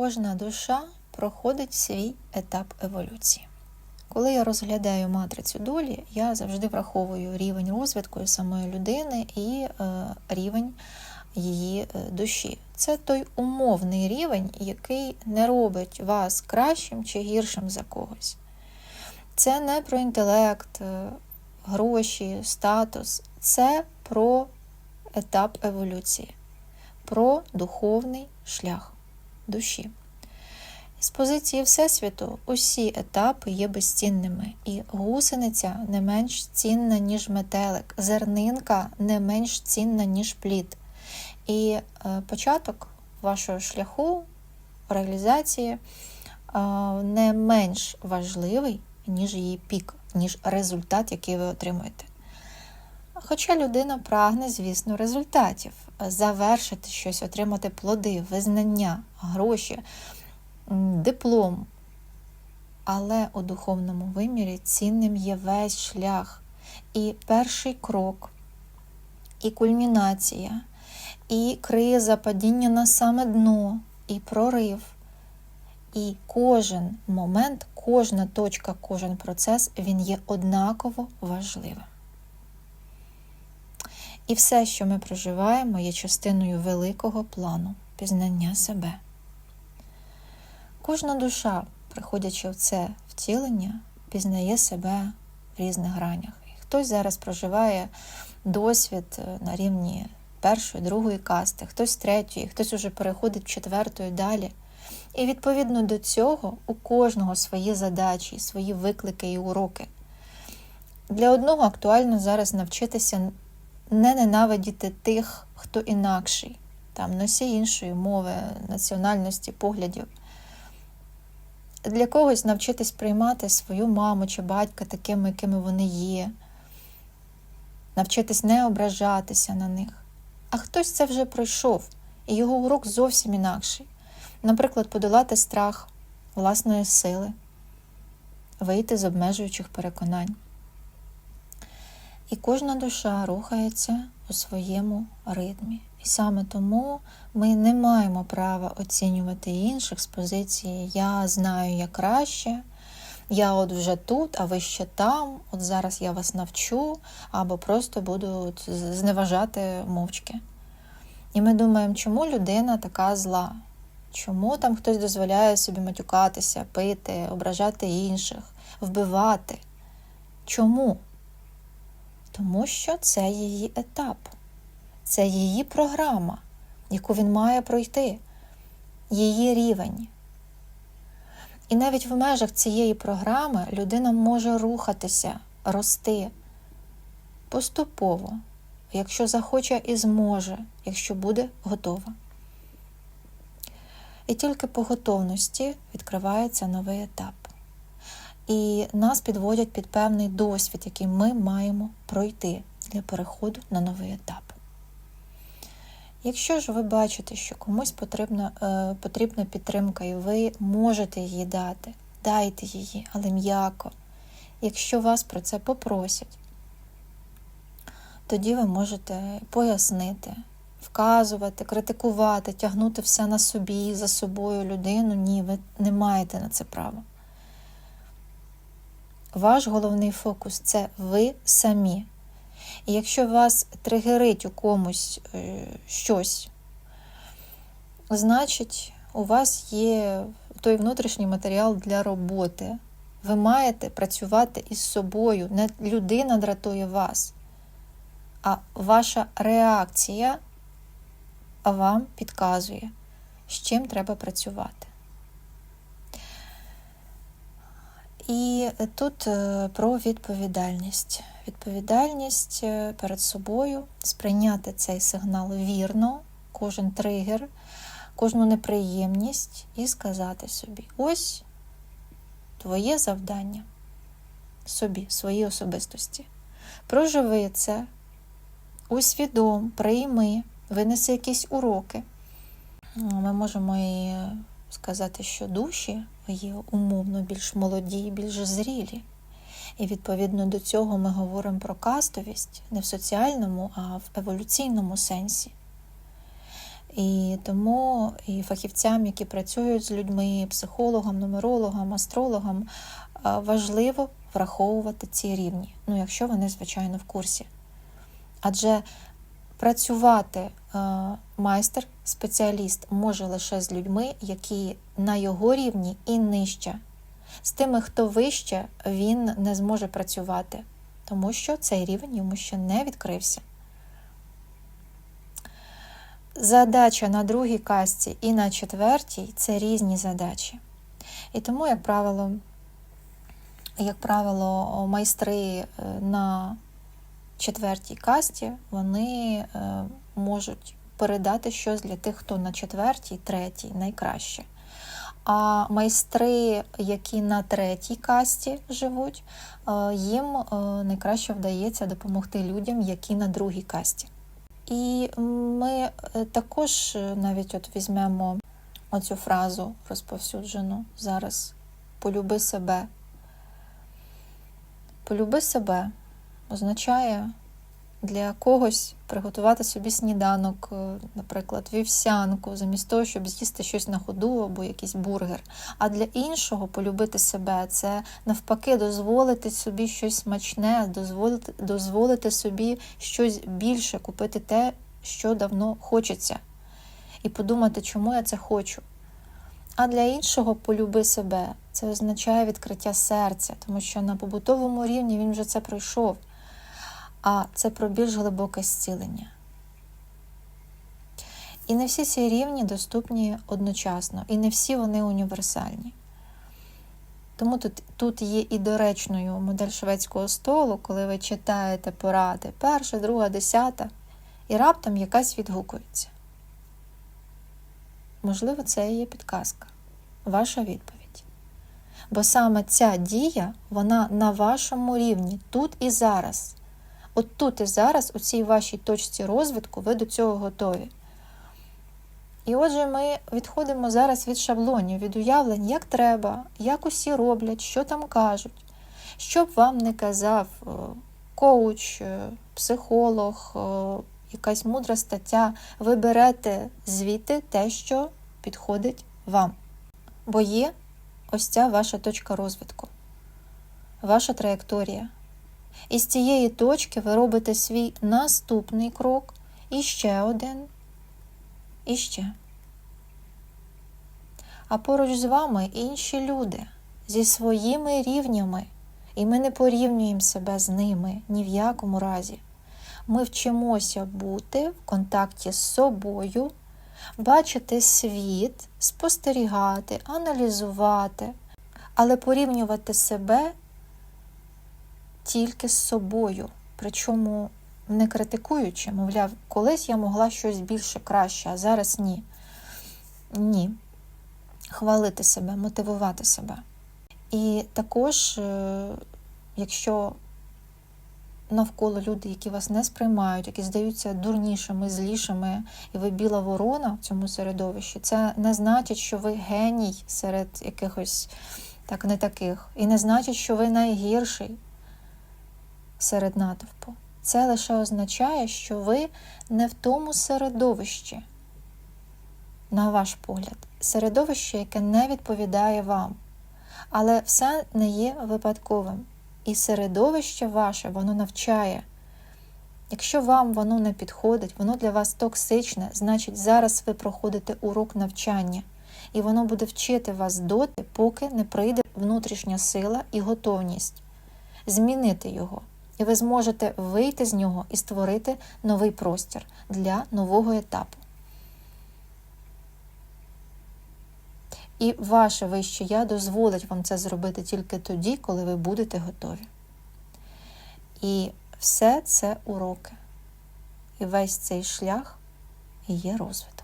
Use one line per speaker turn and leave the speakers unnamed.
кожна душа проходить свій етап еволюції. Коли я розглядаю матрицю долі, я завжди враховую рівень розвитку самої людини і е, рівень її е, душі. Це той умовний рівень, який не робить вас кращим чи гіршим за когось. Це не про інтелект, е, гроші, статус, це про етап еволюції, про духовний шлях душі. З позиції Всесвіту усі етапи є безцінними, і гусениця не менш цінна, ніж метелик, зернинка не менш цінна, ніж плід. І е, початок вашого шляху реалізації е, не менш важливий, ніж її пік, ніж результат, який ви отримуєте. Хоча людина прагне, звісно, результатів, завершити щось, отримати плоди, визнання, гроші, диплом. Але у духовному вимірі цінним є весь шлях, і перший крок, і кульмінація, і криза, падіння на саме дно, і прорив. І кожен момент, кожна точка, кожен процес він є однаково важливим. І все, що ми проживаємо, є частиною великого плану пізнання себе. Кожна душа, приходячи в це втілення, пізнає себе в різних гранях. І хтось зараз проживає досвід е, на рівні першої, другої касти, хтось третьої, хтось уже переходить в четверту далі. І відповідно до цього у кожного свої задачі, свої виклики і уроки. Для одного актуально зараз навчитися не ненавидіти тих, хто інакший, там носій іншої мови, національності, поглядів. Для когось навчитись приймати свою маму чи батька такими, якими вони є, навчитись не ображатися на них. А хтось це вже пройшов, і його урок зовсім інакший. Наприклад, подолати страх власної сили, вийти з обмежуючих переконань. І кожна душа рухається у своєму ритмі. І саме тому ми не маємо права оцінювати інших з позиції Я знаю як краще, я от вже тут, а ви ще там, от зараз я вас навчу, або просто буду зневажати мовчки. І ми думаємо, чому людина така зла? Чому там хтось дозволяє собі матюкатися, пити, ображати інших, вбивати? Чому? Тому що це її етап, це її програма, яку він має пройти, її рівень. І навіть в межах цієї програми людина може рухатися, рости поступово, якщо захоче і зможе, якщо буде готова. І тільки по готовності відкривається новий етап і нас підводять під певний досвід, який ми маємо пройти для переходу на новий етап. Якщо ж ви бачите, що комусь потрібна, е, потрібна підтримка, і ви можете її дати, дайте її, але м'яко. Якщо вас про це попросять, тоді ви можете пояснити, вказувати, критикувати, тягнути все на собі, за собою людину. Ні, ви не маєте на це права. Ваш головний фокус це ви самі. І якщо вас тригерить у комусь е, щось, значить, у вас є той внутрішній матеріал для роботи. Ви маєте працювати із собою. Не людина дратує вас, а ваша реакція вам підказує, з чим треба працювати. І тут е, про відповідальність. Відповідальність е, перед собою, сприйняти цей сигнал вірно, кожен тригер, кожну неприємність і сказати собі: ось твоє завдання собі, своїй особистості. Проживи це, усвідом, прийми, винеси якісь уроки. Ми можемо і сказати, що душі є умовно більш молоді, більш зрілі. І відповідно до цього ми говоримо про кастовість не в соціальному, а в еволюційному сенсі. І тому і фахівцям, які працюють з людьми, психологам, нумерологам, астрологам, е, важливо враховувати ці рівні. Ну, якщо вони, звичайно, в курсі. Адже працювати е, майстер, спеціаліст може лише з людьми, які на його рівні і нижче. З тими, хто вище, він не зможе працювати, тому що цей рівень йому ще не відкрився. Задача на другій касті і на четвертій це різні задачі. І тому, як правило, як правило, майстри е, на четвертій касті вони е, можуть передати щось для тих, хто на четвертій, третій найкраще. А майстри, які на третій касті живуть, е, їм найкраще вдається допомогти людям, які на другій касті. І ми також навіть от візьмемо оцю фразу розповсюджену зараз полюби себе. Полюби себе означає для когось приготувати собі сніданок, е, наприклад, вівсянку, замість того, щоб з'їсти щось на ходу або якийсь бургер. А для іншого полюбити себе це навпаки дозволити собі щось смачне, дозволити, дозволити собі щось більше, купити те, що давно хочеться, і подумати, чому я це хочу. А для іншого полюби себе. Це означає відкриття серця, тому що на побутовому рівні він вже це пройшов. А це про більш глибоке зцілення. І не всі ці рівні доступні одночасно, і не всі вони універсальні. Тому тут тут є і доречною модель шведського столу, коли ви читаєте поради перша, друга, десята, і раптом якась відгукується. Можливо, це і є підказка, ваша відповідь. Бо саме ця дія, вона на вашому рівні, тут і зараз. От тут і зараз, у цій вашій точці розвитку, ви до цього готові. І отже, ми відходимо зараз від шаблонів, від уявлень, як треба, як усі роблять, що там кажуть. Що б вам не казав е, коуч, е, психолог, е, якась мудра стаття, ви берете звідти те, що підходить вам. Бо є ось ця ваша точка розвитку, ваша траєкторія. І з цієї точки ви робите свій наступний крок, і ще один, і ще. А поруч з вами інші люди зі своїми рівнями, і ми не порівнюємо себе з ними ні в якому разі. Ми вчимося бути в контакті з собою, бачити світ, спостерігати, аналізувати, але порівнювати себе тільки з собою, причому не критикуючи, мовляв, колись я могла щось більше краще, а зараз ні. Ні. Хвалити себе, мотивувати себе. І також, е, якщо навколо люди, які вас не сприймають, які здаються дурнішими, злішими, і ви біла ворона в цьому середовищі, це не значить, що ви геній серед якихось так не таких. І не значить, що ви найгірший серед натовпу. Це лише означає, що ви не в тому середовищі, на ваш погляд, середовище, яке не відповідає вам. Але все не є випадковим. І середовище ваше, воно навчає. Якщо вам воно не підходить, воно для вас токсичне, значить зараз ви проходите урок навчання, і воно буде вчити вас доти, поки не прийде внутрішня сила і готовність змінити його. І ви зможете вийти з нього і створити новий простір для нового етапу. І ваше вище я дозволить вам це зробити тільки тоді, коли ви будете готові. І все це уроки. І весь цей шлях є розвиток.